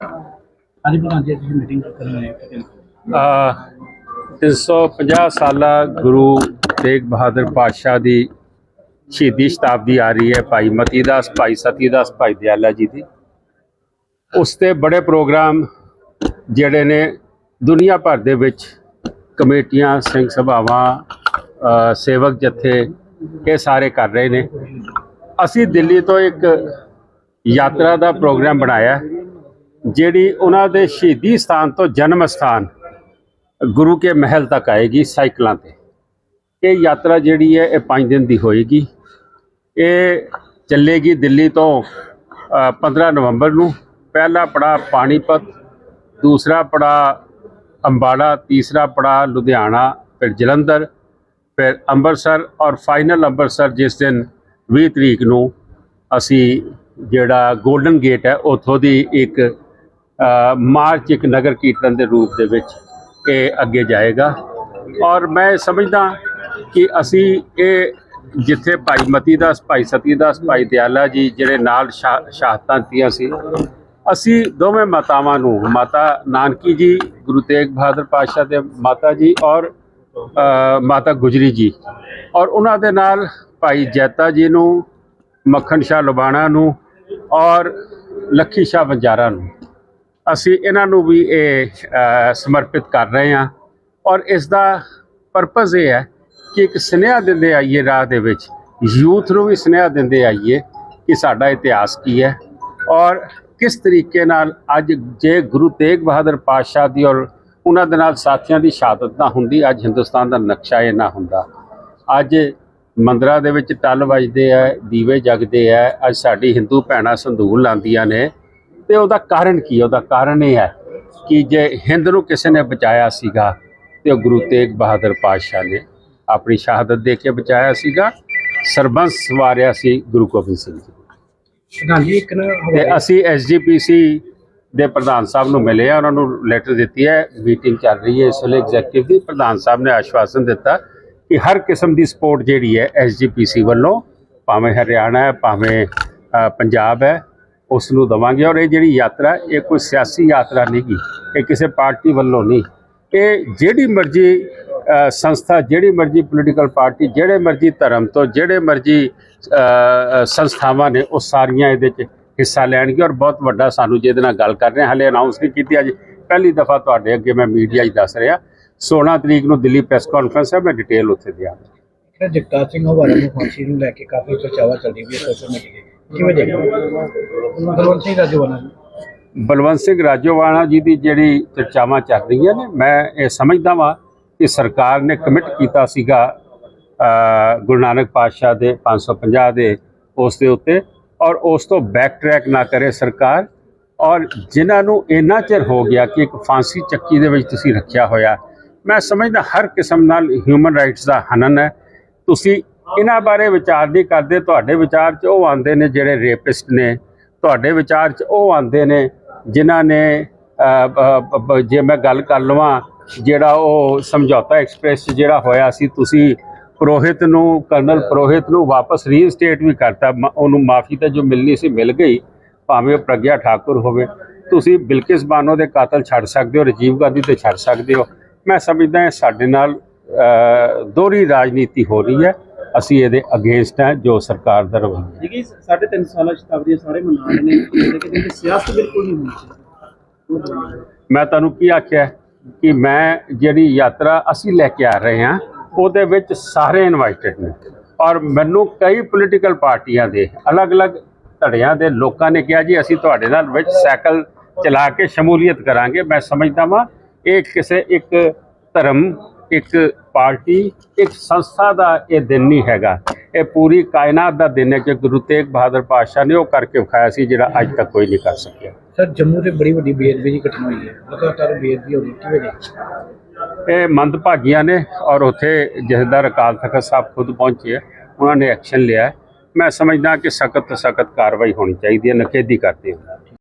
ਹਾਂਜੀ ਪ੍ਰਧਾਨ ਜੀ, ਅੱਜ ਤੁਸੀਂ ਮੀਟਿੰਗ ਕਰਨ ਆਏ ਹੋ 350 ਸਾਲਾ ਗੁਰੂ ਤੇਗ ਬਹਾਦਰ ਪਾਤਸ਼ਾਹ ਦੀ ਸ਼ਹੀਦੀ ਸ਼ਤਾਬਦੀ ਆ ਰਹੀ ਹੈ ਭਾਈ ਮਤੀ ਦਾਸ, ਭਾਈ ਸਤੀ ਦਾਸ, ਭਾਈ ਦਿਆਲਾ ਜੀ ਦੀ। ਉਸ ਤੇ ਬੜੇ ਪ੍ਰੋਗਰਾਮ ਜਿਹੜੇ ਨੇ ਦੁਨੀਆ ਭਰ ਦੇ ਵਿੱਚ ਕਮੇਟੀਆਂ, ਸਿੰਘ ਸਭਾਵਾਂ ਸੇਵਕ ਜਥੇ ਇਹ ਸਾਰੇ ਕਰ ਰਹੇ ਨੇ। ਅਸੀਂ ਦਿੱਲੀ ਤੋਂ ਇੱਕ ਯਾਤਰਾ ਦਾ ਪ੍ਰੋਗਰਾਮ ਬਣਾਇਆ ਜਿਹੜੀ ਉਹਨਾਂ ਦੇ ਸ਼ਹੀਦੀ ਸਥਾਨ ਤੋਂ ਜਨਮ ਸਥਾਨ ਗੁਰੂ ਕੇ ਮਹਿਲ ਤੱਕ ਆਏਗੀ ਸਾਈਕਲਾਂ ਤੇ। ਇਹ ਯਾਤਰਾ ਜਿਹੜੀ ਹੈ ਇਹ 5 ਦਿਨ ਦੀ ਹੋਏਗੀ। ਇਹ ਚੱਲੇਗੀ ਦਿੱਲੀ ਤੋਂ ਅ, 15 ਨਵੰਬਰ ਨੂੰ। ਪਹਿਲਾ ਪੜਾ ਪਾਣੀਪਤ ਦੂਸਰਾ ਪੜਾ ਅੰਬਾਲਾ ਤੀਸਰਾ ਪੜਾ ਲੁਧਿਆਣਾ ਫਿਰ ਜਲੰਧਰ ਫਿਰ ਅੰਮ੍ਰਿਤਸਰ ਔਰ ਫਾਈਨਲ ਅੰਮ੍ਰਿਤਸਰ ਜਿਸ ਦਿਨ 20 ਤਰੀਕ ਨੂੰ ਅਸੀਂ ਜਿਹੜਾ 골ਡਨ ਗੇਟ ਹੈ ਉਥੋਂ ਦੀ ਇੱਕ ਮਾਰਚ ਇੱਕ ਨਗਰ ਕੀਰਤਨ ਦੇ ਰੂਪ ਦੇ ਵਿੱਚ ਇਹ ਅੱਗੇ ਜਾਏਗਾ। ਔਰ ਮੈਂ ਸਮਝਦਾ ਕਿ ਅਸੀਂ ਇਹ ਜਿੱਥੇ ਭਾਈ ਮਤੀ ਦਾਸ, ਭਾਈ ਸਤੀ ਦਾਸ, ਭਾਈ ਦਿਆਲਾ ਜੀ ਜਿਹੜੇ ਨਾਲ ਸ਼ਹਾ- ਸ਼ਹਾਦਤਾਂ ਦਿੱਤੀਆਂ ਸੀ, ਅਸੀਂ ਦੋਵੇਂ ਮਾਤਾਵਾਂ ਨੂੰ, ਮਾਤਾ ਨਾਨਕੀ ਜੀ, ਗੁਰੂ ਤੇਗ ਬਹਾਦਰ ਪਾਤਸ਼ਾਹ ਦੇ ਮਾਤਾ ਜੀ ਔਰ ਮਾਤਾ ਗੁਜਰੀ ਜੀ। ਔਰ ਉਹਨਾਂ ਦੇ ਨਾਲ ਭਾਈ ਜੈਤਾ ਜੀ ਨੂੰ, ਮੱਖਣ ਸ਼ਾਹ ਲੁਬਾਣਾ ਨੂੰ ਔਰ ਲੱਖੀ ਸ਼ਾਹ ਵੰਜਾਰਾ ਨੂੰ। ਅਸੀਂ ਇਹਨਾਂ ਨੂੰ ਵੀ ਇਹ ਸਮਰਪਿਤ ਕਰ ਰਹੇ ਹਾਂ। ਔਰ ਇਸ ਦਾ ਪਰਪਸ ਇਹ ਹੈ ਕਿ ਇੱਕ ਸੁਨੇਹਾ ਦਿੰਦੇ ਆਈਏ ਰਾਹ ਦੇ ਵਿੱਚ। ਯੂਥ ਨੂੰ ਵੀ ਸੁਨੇਹਾ ਦਿੰਦੇ ਆਈਏ ਕਿ ਸਾਡਾ ਇਤਿਹਾਸ ਕੀ ਹੈ। ਔਰ ਕਿਸ ਤਰੀਕੇ ਨਾਲ ਅੱਜ ਜੇ ਗੁਰੂ ਤੇਗ ਬਹਾਦਰ ਪਾਤਸ਼ਾਹ ਦੀ ਔਰ ਉਹਨਾਂ ਦੇ ਨਾਲ ਸਾਥੀਆਂ ਦੀ ਸ਼ਹਾਦਤ ਨਾ ਹੁੰਦੀ, ਅੱਜ ਹਿੰਦੁਸਤਾਨ ਦਾ ਨਕਸ਼ਾ ਇਹ ਨਾ ਹੁੰਦਾ। ਅੱਜ ਮੰਦਰਾਂ ਦੇ ਵਿੱਚ ਟੱਲ ਵੱਜਦੇ ਆ, ਦੀਵੇ ਜਗਦੇ ਆ, ਅੱਜ ਸਾਡੀ ਹਿੰਦੂ ਭੈਣਾਂ ਸੰਧੂਲ ਲਾਉਂਦੀਆਂ ਨੇ। ਤੇ ਉਹਦਾ ਕਾਰਨ ਕੀ ਹੈ? ਉਹਦਾ ਕਾਰਨ ਇਹ ਹੈ ਕਿ ਜੇ ਹਿੰਦ ਨੂੰ ਕਿਸੇ ਨੇ ਬਚਾਇਆ ਸੀਗਾ ਤੇ ਉਹ ਗੁਰੂ ਤੇਗ ਬਹਾਦਰ ਪਾਤਸ਼ਾਹ ਨੇ ਆਪਣੀ ਸ਼ਹਾਦਤ ਦੇ ਕੇ ਬਚਾਇਆ ਸੀਗਾ ਸਰਬੰਸ ਸਵਾਰਿਆ ਸੀ ਗੁਰੂ ਗੋਬਿੰਦ ਸਿੰਘ ਜੀ ਤੇ ਅਸੀਂ ਐਸਜੀਪੀਸੀ ਦੇ ਪ੍ਰਧਾਨ ਸਾਹਿਬ ਨੂੰ ਮਿਲੇ ਆ ਉਹਨਾਂ ਨੂੰ ਲੈਟਰ ਦਿੱਤੀ ਹੈ ਮੀਟਿੰਗ ਚੱਲ ਰਹੀ ਹੈ ਇਸ ਵੇਲੇ ਐਗਜ਼ੈਕਟਿਵ ਦੀ ਪ੍ਰਧਾਨ ਸਾਹਿਬ ਨੇ ਆਸ਼ਵਾਸਨ ਦਿੱਤਾ ਕਿ ਹਰ ਕਿਸਮ ਦੀ ਸਪੋਰਟ ਜਿਹੜੀ ਹੈ ਐਸਜੀਪੀਸੀ ਵੱਲੋਂ ਭਾਵੇਂ ਹਰਿਆਣਾ ਹੈ ਭਾਵੇਂ ਪੰਜਾਬ ਹੈ ਉਸ ਨੂੰ ਦਵਾਂਗੇ ਔਰ ਇਹ ਜਿਹੜੀ ਯਾਤਰਾ, ਇਹ ਕੋਈ ਸਿਆਸੀ ਯਾਤਰਾ ਨਹੀਂ ਗੀ ਇਹ ਕਿਸੇ ਪਾਰਟੀ ਵੱਲੋਂ ਨਹੀਂ। ਇਹ ਜਿਹੜੀ ਮਰਜ਼ੀ ਸੰਸਥਾ, ਜਿਹੜੀ ਮਰਜ਼ੀ ਪੋਲੀਟੀਕਲ ਪਾਰਟੀ ਜਿਹੜੇ ਮਰਜ਼ੀ ਧਰਮ ਤੋਂ, ਜਿਹੜੇ ਮਰਜ਼ੀ ਸੰਸਥਾਵਾਂ ਨੇ, ਉਹ ਸਾਰੀਆਂ ਇਹਦੇ 'ਚ ਹਿੱਸਾ ਲੈਣਗੇ ਔਰ ਬਹੁਤ ਵੱਡਾ ਸਾਨੂੰ ਜਿਹਦੇ ਨਾਲ ਗੱਲ ਕਰ ਰਹੇ ਹਾਲੇ ਹਲੇ ਅਨਾਉਂਸ ਨਹੀਂ ਕੀਤੀ ਅੱਜ। ਪਹਿਲੀ ਦਫਾ ਤੁਹਾਡੇ ਅੱਗੇ ਮੈਂ ਮੀਡੀਆ 'ਚ ਦੱਸ ਰਿਹਾ। 16 ਤਰੀਕ ਨੂੰ ਦਿੱਲੀ ਪ੍ਰੈਸ ਕਾਨਫਰੰਸ ਹੈ, ਮੈਂ ਡਿਟੇਲ ਉੱਥੇ ਦਿਆਂਗਾ। ਜਗਤਾਰ ਸਿੰਘ ਹਵਾਰਾ ਨੂੰ ਫਾਂਸੀ ਨੂੰ ਲੈ ਕੇ ਕਾਫੀ ਚਰਚਾਵਾਂ ਚੱਲਦੀ ਵੀ ਸੋਸ਼ਲ ਮੀਡੀਆ ਕਿਵੇਂ ਦੇਖਦੇ ਬਲਵੰਤ ਸਿੰਘ ਰਾਜੋਵਾਲਾ ਬਲਵੰਤ ਸਿੰਘ ਰਾਜੋਵਾਲਾ ਜੀ ਦੀ ਜਿਹੜੀ ਚਰਚਾਵਾਂ ਚੱਲ ਰਹੀਆਂ ਨੇ, ਮੈਂ ਇਹ ਸਮਝਦਾ ਵਾਂ ਕਿ ਸਰਕਾਰ ਨੇ ਕਮਿਟ ਕੀਤਾ ਸੀਗਾ ਗੁਰੂ ਨਾਨਕ ਪਾਤਸ਼ਾਹ ਦੇ 550 ਦੇ ਉਸ ਦੇ ਉੱਤੇ ਔਰ ਉਸ ਤੋਂ ਬੈਕ ਟਰੈਕ ਨਾ ਕਰੇ ਸਰਕਾਰ ਔਰ ਜਿਨ੍ਹਾਂ ਨੂੰ ਇੰਨਾ ਚਿਰ ਹੋ ਗਿਆ ਕਿ ਇੱਕ ਫਾਂਸੀ ਚੱਕੀ ਦੇ ਵਿੱਚ ਤੁਸੀਂ ਰੱਖਿਆ ਹੋਇਆ, ਮੈਂ ਸਮਝਦਾ ਹਰ ਕਿਸਮ ਨਾਲ ਹਿਊਮਨ ਰਾਈਟਸ ਦਾ ਹਨਨ ਹੈ। ਤੁਸੀਂ ਇਹਨਾਂ ਬਾਰੇ ਵਿਚਾਰ ਨਹੀਂ ਕਰਦੇ, ਤੁਹਾਡੇ ਵਿਚਾਰ 'ਚ ਉਹ ਆਉਂਦੇ ਨੇ ਜਿਹੜੇ ਰੇਪਿਸਟ ਨੇ। ਤੁਹਾਡੇ ਵਿਚਾਰ 'ਚ ਉਹ ਆਉਂਦੇ ਨੇ ਜਿਨ੍ਹਾਂ ਨੇ ਜੇ ਮੈਂ ਗੱਲ ਕਰ ਲਵਾਂ, ਜਿਹੜਾ ਉਹ ਸਮਝੌਤਾ ਐਕਸਪ੍ਰੈਸ 'ਚ ਜਿਹੜਾ ਹੋਇਆ ਸੀ, ਤੁਸੀਂ ਪ੍ਰੋਹਿਤ ਨੂੰ, ਕਰਨਲ ਪ੍ਰੋਹਿਤ ਨੂੰ ਵਾਪਸ ਰੀਇਨਸਟੇਟ ਵੀ ਕਰਤਾ। ਉਹਨੂੰ ਮਾਫੀ ਤਾਂ ਜੋ ਮਿਲਣੀ ਸੀ, ਮਿਲ ਗਈ, ਭਾਵੇਂ ਉਹ ਪ੍ਰਗਿਆ ਠਾਕੁਰ ਹੋਵੇ। ਤੁਸੀਂ ਬਿਲਕਿਸ ਬਾਨੋ ਦੇ ਕਾਤਲ ਛੱਡ ਸਕਦੇ ਹੋ, ਰਾਜੀਵ ਗਾਂਧੀ ਤੇ ਛੱਡ ਸਕਦੇ ਹੋ। ਮੈਂ ਸਮਝਦਾ ਸਾਡੇ ਨਾਲ ਦੋਹਰੀ ਰਾਜਨੀਤੀ ਹੋ ਰਹੀ ਹੈ। ਅਸੀਂ ਇਹਦੇ ਅਗੇਂਸਟ ਹੈ ਜੋ ਸਰਕਾਰ ਦਾ ਰਵੱਈਆ ਹੈ। ਜੀ ਸਾਢੇ ਤਿੰਨ ਸਾਲਾਂ ਸ਼ਤਾਬਦੀ ਸਾਰੇ ਮਨਾ ਰਹੇ ਨੇ ਇਹ ਸਿਆਸਤ ਬਿਲਕੁਲ ਨਹੀਂ ਹੋਣੀ ਮੈਂ ਤੁਹਾਨੂੰ ਕੀ ਆਖਿਆ ਕਿ ਮੈਂ ਜਿਹੜੀ ਯਾਤਰਾ ਅਸੀਂ ਲੈ ਕੇ ਆ ਰਹੇ ਹਾਂ ਉਹਦੇ ਵਿੱਚ ਸਾਰੇ ਇਨਵਾਈਟਡ ਨੇ। ਔਰ ਮੈਨੂੰ ਕਈ ਪੋਲੀਟੀਕਲ ਪਾਰਟੀਆਂ ਦੇ ਅਲੱਗ-ਅਲੱਗ ਧੜਿਆਂ ਦੇ ਲੋਕਾਂ ਨੇ ਕਿਹਾ ਜੀ ਅਸੀਂ ਤੁਹਾਡੇ ਨਾਲ ਵਿੱਚ ਸਾਈਕਲ ਚਲਾ ਕੇ ਸ਼ਮੂਲੀਅਤ ਕਰਾਂਗੇ। ਮੈਂ ਸਮਝਦਾ ਵਾਂ ਇਹ ਕਿਸੇ ਇੱਕ ਧਰਮ ਇੱਕ ਪਾਰਟੀ ਇੱਕ ਸੰਸਥਾ ਦਾ ਇਹ ਦਿਨ ਨਹੀਂ ਹੈਗਾ। ਇਹ ਪੂਰੀ ਕਾਇਨਾਤ ਦਾ ਦਿਨ ਹੈ ਕਿ ਗੁਰੂ ਤੇਗ ਬਹਾਦਰ ਪਾਤਸ਼ਾਹ ਨੇ ਉਹ ਕਰਕੇ ਵਿਖਾਇਆ ਸੀ ਜਿਹੜਾ ਅੱਜ ਤੱਕ ਕੋਈ ਨਹੀਂ ਕਰ ਸਕਿਆ। ਸਰ ਜੰਮੂ ਤੇ ਬੜੀ ਵੱਡੀ ਬੇਅਦਬੀ ਦੀ ਘਟਨਾ ਹੋਈ ਹੈ। ਲਗਾਤਾਰ ਬੇਅਦਬੀ ਹੋ ਰਹੀ ਕਿਵੇਂ ਹੋ? ਇਹ ਮੰਦਭਾਗੀਆਂ ਨੇ ਔਰ ਉੱਥੇ ਜਥੇਦਾਰ ਅਕਾਲ ਤਖਤ ਸਾਹਿਬ ਖੁਦ ਪਹੁੰਚੇ ਉਹਨਾਂ ਨੇ ਐਕਸ਼ਨ ਲਿਆ। ਮੈਂ ਸਮਝਦਾ ਕਿ ਸਖਤ ਸਖਤ ਕਾਰਵਾਈ ਹੋਣੀ ਚਾਹੀਦੀ ਹੈ ਨਖੇਦੀ ਕਰਦੇ ਹਾਂ